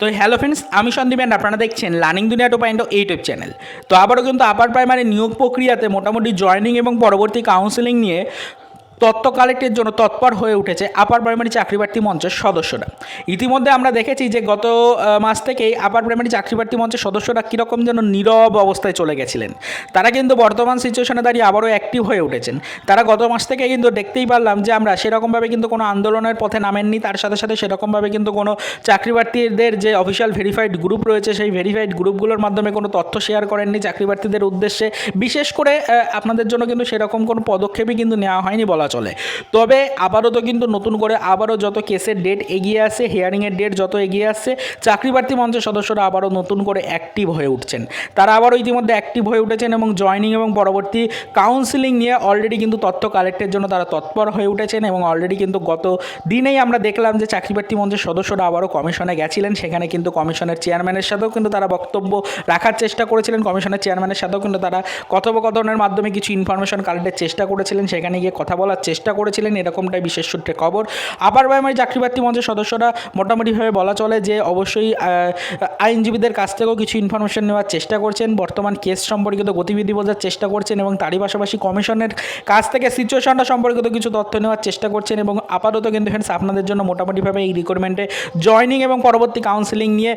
তো hello friends আমি Sandeep and আপনারা দেখছেন লার্নিং দুনিয়া টু পয়েন্ট ইউটিউব চ্যানেল তো আবারও কিন্তু আপার প্রাইমারি নিয়োগ প্রক্রিয়াতে মোটামুটি জয়নিং এবং পরবর্তী কাউন্সেলিং নিয়ে তথ্য কালেক্টের জন্য তৎপর হয়ে উঠেছে আপার প্রাইমারি চাকরি প্রার্থী মঞ্চের সদস্যরা। ইতিমধ্যে আমরা দেখেছি যে গত মাস থেকেই আপার প্রাইমারি চাকরি প্রার্থী মঞ্চের সদস্যরা কীরকম যেন নীরব অবস্থায় চলে গেছিলেন। তারা কিন্তু বর্তমান সিচুয়েশনে দাঁড়িয়ে আবারও অ্যাক্টিভ হয়ে উঠেছেন। তারা গত মাস থেকে কিন্তু দেখতেই পারলাম যে আমরা সেরকমভাবে কিন্তু কোনো আন্দোলনের পথে নামেননি, তার সাথে সাথে সেরকমভাবে কিন্তু কোনো চাকরি প্রার্থীদের যে অফিসিয়াল ভেরিফাইড গ্রুপ রয়েছে, সেই ভেরিফাইড গ্রুপগুলোর মাধ্যমে কোনো তথ্য শেয়ার করেননি। চাকরি প্রার্থীদের উদ্দেশ্যে বিশেষ করে আপনাদের জন্য কিন্তু সেরকম কোনো পদক্ষেপই কিন্তু নেওয়া হয়নি বলা চলে। তবে আবারও তো কিন্তু নতুন করে আবারও যত কেসের ডেট এগিয়ে আসছে হিয়ারিংয়ের ডেট যত এগিয়ে আসছে চাকরি প্রার্থী মঞ্চের সদস্যরা আবারও নতুন করে অ্যাক্টিভ হয়ে উঠছেন। তারা আবারও ইতিমধ্যে অ্যাক্টিভ হয়ে উঠেছেন এবং জয়নিং এবং পরবর্তী কাউন্সিলিং নিয়ে অলরেডি কিন্তু তথ্য কালেক্টের জন্য তারা তৎপর হয়ে উঠেছেন এবং অলরেডি কিন্তু গত দিনেই আমরা দেখলাম যে চাকরি প্রার্থী মঞ্চের সদস্যরা আবারও কমিশনে গেছিলেন। সেখানে কিন্তু কমিশনের চেয়ারম্যানের সাথেও কিন্তু তারা বক্তব্য রাখার চেষ্টা করেছিলেন। কমিশনের চেয়ারম্যানের সাথেও কিন্তু তারা কথোপকথনের মাধ্যমে কিছু ইনফরমেশন কালেক্টের চেষ্টা করেছিলেন। সেখানে গিয়ে কথা বলার চেষ্টা করেছিলেন, এরকমটাই বিশেষ সূত্রে খবর। আপার প্রাইমারি চাকরি প্রার্থী মঞ্চের সদস্যরা মোটামুটিভাবে বলা চলে যে, অবশ্যই আইনজীবীদের কাছ থেকেও কিছু ইনফরমেশন নেওয়ার চেষ্টা করছেন। বর্তমান কেস সম্পর্কিত গতিবিধি বোঝার চেষ্টা করছেন এবং তারই পাশাপাশি কমিশনের কাছ থেকে সিচুয়েশনটা সম্পর্কিত কিছু তথ্য নেওয়ার চেষ্টা করছেন এবং আপাতত কিন্তু ফ্রেন্ডস আপনাদের জন্য মোটামুটিভাবে এই রিক্রুটমেন্টে জয়নিং এবং পরবর্তী কাউন্সিলিং নিয়ে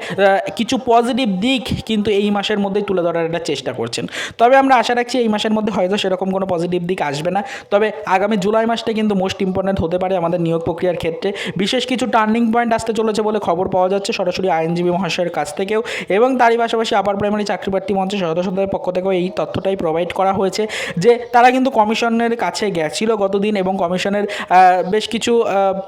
কিছু পজিটিভ দিক কিন্তু এই মাসের মধ্যেই তুলে ধরার একটা চেষ্টা করছেন। তবে আমরা আশা রাখছি এই মাসের মধ্যে হয়তো সেরকম কোনো পজিটিভ দিক আসবে না। তবে আগামী জুলাই মাসটা কিন্তু মোস্ট ইম্পর্ট্যান্ট হতে পারে আমাদের নিয়োগ প্রক্রিয়ার ক্ষেত্রে। বিশেষ কিছু টার্নিং পয়েন্ট আসতে চলেছে বলে খবর পাওয়া যাচ্ছে সরাসরি আইনজীবী মহাশয়ের কাছ থেকেও এবং তারই পাশাপাশি আপার প্রাইমারি চাকরি প্রার্থী মঞ্চের সদস্যদের পক্ষ থেকেও এই তথ্যটাই প্রোভাইড করা হয়েছে যে তারা কিন্তু কমিশনের কাছে গেছিল গতদিন এবং কমিশনের বেশ কিছু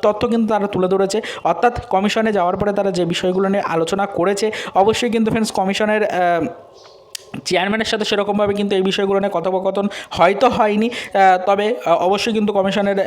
তথ্য কিন্তু তারা তুলে ধরেছে। অর্থাৎ কমিশনে যাওয়ার পরে তারা যে বিষয়গুলো নিয়ে আলোচনা করেছে, অবশ্যই কিন্তু ফ্রেন্ডস কমিশনের চেয়ারম্যানের সাথে সেরকমভাবে কিন্তু এই বিষয়গুলো নিয়ে কথোপকথন হয়তো হয়নি। তবে অবশ্যই কিন্তু কমিশনের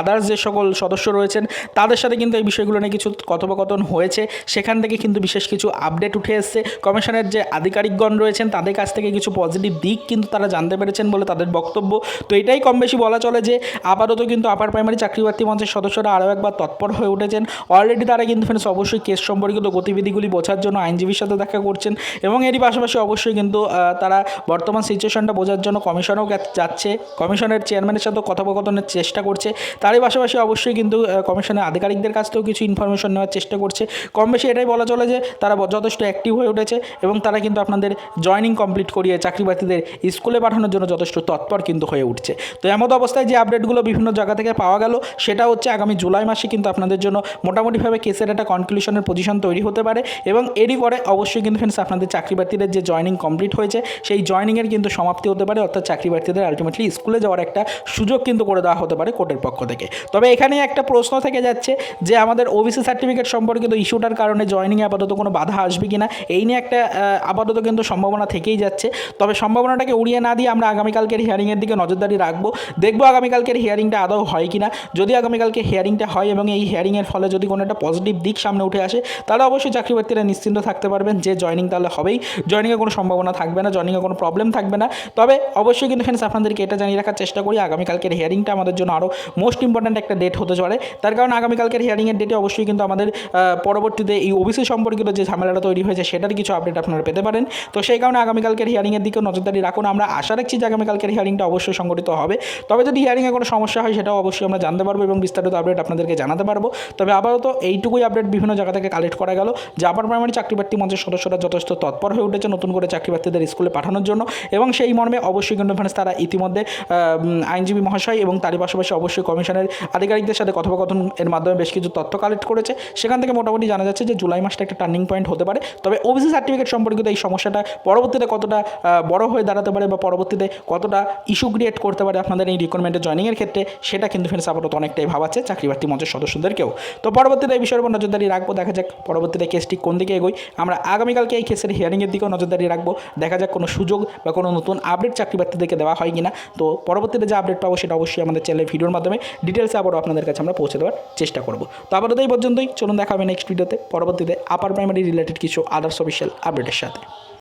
আদার্স যে সকল সদস্য রয়েছেন, তাদের সাথে কিন্তু এই বিষয়গুলো নিয়ে কিছু কথোপকথন হয়েছে। সেখান থেকে কিন্তু বিশেষ কিছু আপডেট উঠে এসছে। কমিশনের যে আধিকারিকগণ রয়েছেন, তাদের কাছ থেকে কিছু পজিটিভ দিক কিন্তু তারা জানতে পেরেছেন বলে তাদের বক্তব্য। তো এটাই কম বেশি বলা চলে যে, আপাতত কিন্তু আপার প্রাইমারি চাকরি প্রার্থী মঞ্চের সদস্যরা আরও একবার তৎপর হয়ে উঠেছেন। অলরেডি তারা কিন্তু ফ্রেন্ডস অবশ্যই কেস সম্পর্কিত গতিবিধিগুলি বোঝার জন্য আইনজীবীর সাথে দেখা করছেন এবং এরই পাশাপাশি অবশ্যই কিন্তু তারা বর্তমান সিচুয়েশনটা বোঝার জন্য কমিশনেও যাচ্ছে। কমিশনের চেয়ারম্যানের সাথেও কথোপকথনের চেষ্টা করছে। তারই পাশাপাশি অবশ্যই কিন্তু কমিশনের আধিকারিকদের কাছ থেকেও কিছু ইনফরমেশন নেওয়ার চেষ্টা করছে। কম বেশি এটাই বলা চলে যে, তারা যথেষ্ট অ্যাক্টিভ হয়ে উঠেছে এবং তারা কিন্তু আপনাদের জয়নিং কমপ্লিট করিয়ে চাকরি প্রার্থীদের স্কুলে পাঠানোর জন্য যথেষ্ট তৎপর কিন্তু হয়ে উঠছে। তো এমত অবস্থায় যে আপডেটগুলো বিভিন্ন জায়গা থেকে পাওয়া গেল, সেটা হচ্ছে আগামী জুলাই মাসে কিন্তু আপনাদের জন্য মোটামুটিভাবে কেসের একটা কনক্লুশনের পজিশন তৈরি হতে পারে এবং এরই পরে অবশ্যই কিন্তু ফ্রেন্ডস আপনাদের চাকরি প্রার্থীদের যে জয়নিং কমপ্লিট হয়েছে, সেই জয়নিংয়ের কিন্তু সমাপ্তি হতে পারে, অর্থাৎ চাকরি প্রার্থীদের আলটিমেটলি স্কুলে যাওয়ার একটা সুযোগ কিন্তু করে দেওয়া হতে পারে কোর্টের পক্ষ থেকে। তবে এখানে একটা প্রশ্ন থেকে যাচ্ছে যে, আমাদের ওবিসি সার্টিফিকেট সম্পর্কিত ইস্যুটার কারণে জয়নিংয়ে আপাতত কোনো বাধা আসবে কিনা, এই নিয়ে একটা আপাতত কিন্তু সম্ভাবনা থেকেই যাচ্ছে। তবে সম্ভাবনাটাকে উড়িয়ে না দিয়ে আমরা আগামীকালকের হিয়ারিংয়ের দিকে নজরদারি রাখব, দেখব আগামীকালকের হিয়ারিংটা আদৌ হয় কিনা। যদি আগামীকালকে হিয়ারিংটা হয় এবং এই হিয়ারিংয়ের ফলে যদি কোনো একটা পজিটিভ দিক সামনে উঠে আসে, তাহলে অবশ্যই চাকরি প্রার্থীরা নিশ্চিন্ত থাকতে পারবেন যে জয়নিং তাহলে হবেই। জয়নিংয়ে কোনো সম্ভাবনা থাকবে না জয়নিংয়ে কোনো প্রবলেম থাকবে না। তবে অবশ্যই কিন্তু ফ্রেন্ডস আপনাদেরকে এটা জানিয়ে রাখার চেষ্টা করি, আগামীকালকের হিয়ারিংটা আমাদের জন্য আরও মোস্ট ইম্পর্ট্যান্ট একটা ডেট হতে পারে তার কারণ আগামীকালকের হিয়ারিংয়ের ডেটে অবশ্যই কিন্তু আমাদের পরবর্তীতে এই ওবিসি সম্পর্কিত যে ঝামেলাটা তৈরি হয়েছে, সেটার কিছু আপডেট আপনারা পেতে পারেন। তো সেই কারণে আগামীকালকের হিয়ারিংয়ের দিকেও নজরদারি রাখুন। আমরা আশা রাখছি যে আগামীকালকের হিয়ারিংটা অবশ্যই সংগঠিত হবে। তবে যদি হিয়ারিংয়ে কোনো সমস্যা হয়, সেটাও অবশ্যই আমরা জানতে পারব এবং বিস্তারিত আপডেট আপনাদেরকে জানাতে পারব। তবে আপাতত এইটুকুই আপডেট বিভিন্ন জায়গা থেকে কালেক্ট করা গেল। যে আপার প্রাইমারি চাকরি প্রার্থী মঞ্চের সদস্যরা যথেষ্ট তৎপর হয়ে উঠেছে, নতুন করে চাকরি প্রার্থীদের স্কুলে পাঠানোর জন্য এবং সেই মর্মে অবশ্যই কিন্তু ফ্রেন্ডস তারা ইতিমধ্যে আইনজীবী মহাশয় এবং তারই পাশাপাশি অবশ্যই কমিশনের আধিকারিকদের সাথে কথোপকথন এর মাধ্যমে বেশ কিছু তথ্য কালেক্ট করেছে। সেখান থেকে মোটামুটি জানা যাচ্ছে যে জুলাই মাসটা একটা টার্নিং পয়েন্ট হতে পারে। তবে ওবিসি সার্টিফিকেট সম্পর্কিত এই সমস্যাটা পরবর্তীতে কতটা বড় হয়ে দাঁড়াতে পারে বা পরবর্তীতে কতটা ইস্যু ক্রিয়েট করতে পারে আপনাদের এই রিক্রুটমেন্টের জয়নিংয়ের ক্ষেত্রে, সেটা কিন্তু ফ্রেন্ডস আপাতত অনেকটাই ভাবাচ্ছে চাকরি প্রার্থী মঞ্চের সদস্যদেরকেও তো পরবর্তীতে এই বিষয়ের উপর নজরদারি রাখব। দেখা যাক পরবর্তীতে কেসটি কোন দিকে এগোই আমরা আগামীকালকে এই কেসের হিয়ারিংয়ের দিকেও নজরদারি রাখব। দেখা যাক কোনো সুযোগ বা কোনো নতুন আপডেট চাকরি প্রার্থীদেরকে দেওয়া হয় কিনা। তো পরবর্তীতে যে আপডেট পাবো সেটা অবশ্যই আমাদের চ্যানেলের ভিডিওর মাধ্যমে ডিটেলসে আবারও আপনাদের কাছে আমরা পৌঁছে দেওয়ার চেষ্টা করব। তো আপাতত এই পর্যন্তই, চলুন দেখা হবে নেক্সট ভিডিওতে পরবর্তীতে আপার প্রাইমারি রিলেটেড কিছু আদার্স অফিসিয়াল আপডেটের সাথে।